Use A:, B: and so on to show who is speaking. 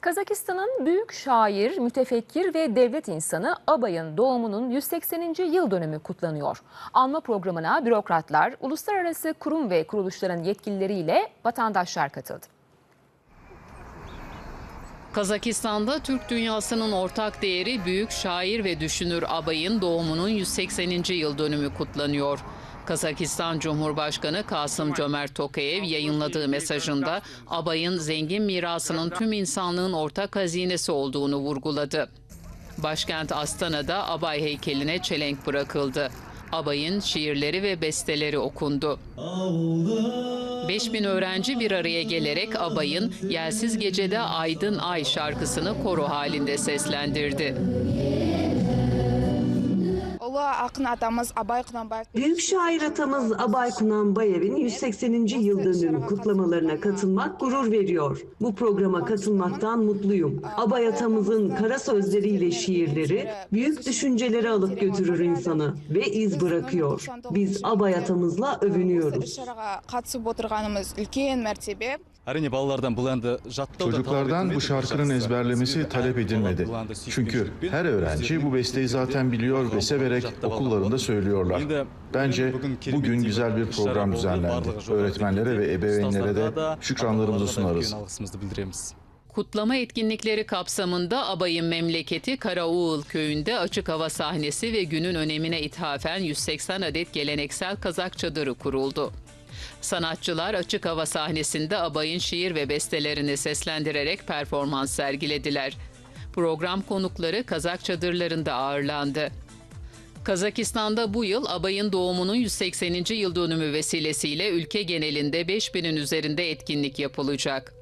A: Kazakistan'ın büyük şair, mütefekkir ve devlet insanı Abay'ın doğumunun 180. yıl dönümü kutlanıyor. Anma programına bürokratlar, uluslararası kurum ve kuruluşların yetkilileriyle vatandaşlar katıldı.
B: Kazakistan'da Türk dünyasının ortak değeri büyük şair ve düşünür Abay'ın doğumunun 180. yıl dönümü kutlanıyor. Kazakistan Cumhurbaşkanı Kasım Cömert Tokayev yayınladığı mesajında Abay'ın zengin mirasının tüm insanlığın ortak hazinesi olduğunu vurguladı. Başkent Astana'da Abay heykeline çelenk bırakıldı. Abay'ın şiirleri ve besteleri okundu. 5000 öğrenci bir araya gelerek Abay'ın Yelsiz Gecede Aydın Ay şarkısını koro halinde seslendirdi.
C: Ulu akın atamız Abay Kunanbayev
D: Büyük şair atamız Abay Kunanbayev'in 180. yıl dönümü kutlamalarına katılmak gurur veriyor. Bu programa katılmaktan mutluyum. Abay atamızın kara sözleriyle şiirleri büyük düşünceleri alıp götürür insanı ve iz bırakıyor. Biz Abay atamızla övünüyoruz.
C: şaraga қатысып отырғанымыз үлкен мәртебе.
E: Әрине балалардан бұл әнді жаттау да талап
F: Çocuklardan bu
E: етілмеді.
F: şarkının
E: Жақсы.
F: ezberlemesi
E: Өзіне
F: talep
E: ән
F: edilmedi.
E: болады, бұл әнді сүйіп
F: Çünkü
E: жүріп,
F: her öğrenci bu besteyi zaten biliyor ve severek giderek okullarında söylüyorlar. Bence bugün güzel bir program düzenlendi. Öğretmenlere ve ebeveynlere de şükranlarımızı sunarız.
B: Kutlama etkinlikleri kapsamında Abay'ın memleketi Karaoğul köyünde açık hava sahnesi ve günün önemine ithafen 180 adet geleneksel kazak çadırı kuruldu. Sanatçılar açık hava sahnesinde Abay'ın şiir ve bestelerini seslendirerek performans sergilediler. Program konukları kazak çadırlarında ağırlandı. Kazakistan'da bu yıl Abay'ın doğumunun 180. yıl dönümü vesilesiyle ülke genelinde 5000'in üzerinde etkinlik yapılacak.